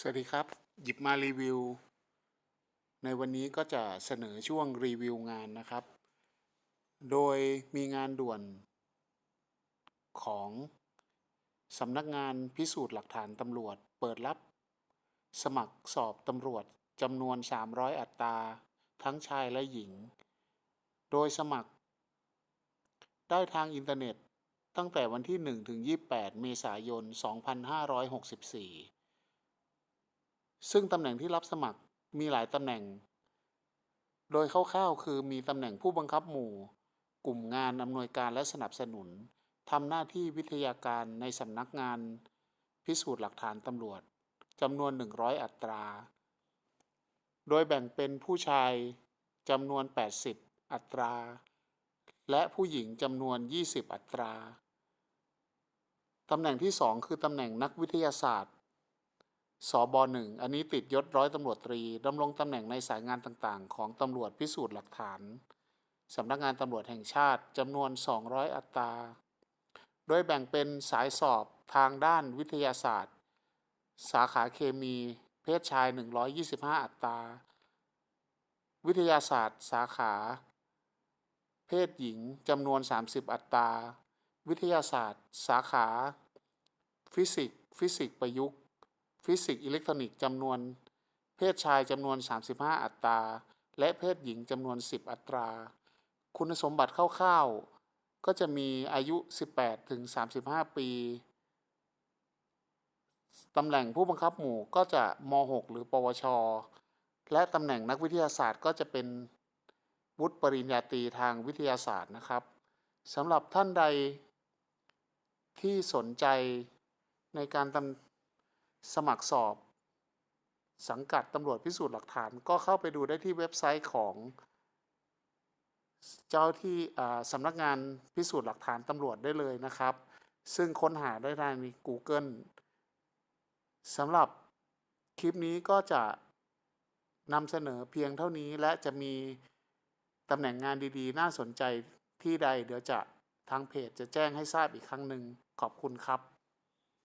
สวัสดีครับ หยิบมารีวิว ในวันนี้ก็จะเสนอช่วงรีวิวงานนะครับ โดยมีงานด่วนของสำนักงานพิสูจน์หลักฐานตำรวจ เปิดรับ สมัครสอบตำรวจจำนวน 300 อัตรา ทั้งชายและหญิง โดยสมัคร ได้ทางอินเทอร์เน็ตตั้งแต่วันที่ 1 ถึง 28 เมษายน 2564 ซึ่งตำแหน่งที่รับสมัครมีหลายตำแหน่ง โดยคร่าวๆคือมีตำแหน่งผู้บังคับหมู่ กลุ่มงานอำนวยการและสนับสนุนทำหน้าที่วิทยาการในสำนักงาน พิสูจน์หลักฐานตำรวจจำนวน 100 อัตรา โดยแบ่งเป็นผู้ชายจำนวน 80 อัตรา และผู้หญิงจำนวน 20 อัตรา ตำแหน่งที่ 2 คือตำแหน่งนักวิทยาศาสตร์ สบหนึ่งอันนี้ติดยศร้อยตำรวจตรีดำรงตำแหน่งในสายงานต่างๆ ของตำรวจพิสูจน์หลักฐานสำนักงานตำรวจแห่งชาติจำนวน 200 อัตรา โดยแบ่งเป็นสายสอบทางด้านวิทยาศาสตร์ สาขาเคมี เพศชาย 125 อัตรา วิทยาศาสตร์ สาขา เพศหญิงจำนวน 30 อัตรา วิทยาศาสตร์ สาขา ฟิสิกส์ฟิสิกส์ประยุกต์ ฟิสิกส์อิเล็กทรอนิกส์จำนวน เพศชายจำนวน 35 อัตรา และเพศหญิงจำนวน 10 อัตรา คุณสมบัติคร่าวๆ ก็จะมีอายุ 18 ถึง 35 ปี ตำแหน่งผู้บังคับหมู่ก็จะม .6 หรือ ปวช และตำแหน่งนักวิทยาศาสตร์ก็จะเป็นวุฒิปริญญาตรีทางวิทยาศาสตร์นะครับสำหรับท่านใดที่สนใจในการตำ สมัครสอบ สังกัดตำรวจพิสูจน์หลักฐาน ก็เข้าไปดูได้ที่เว็บไซต์ของ เจ้าที่สำนักงานพิสูจน์หลักฐานตำรวจได้เลยนะครับ ซึ่งค้นหาได้ใน Google สำหรับคลิปนี้ก็จะนำเสนอเพียงเท่านี้และจะมีตำแหน่งงานดีๆ น่าสนใจที่ใดเดี๋ยวจะทางเพจจะแจ้งให้ทราบอีกครั้งหนึ่งขอบคุณครับ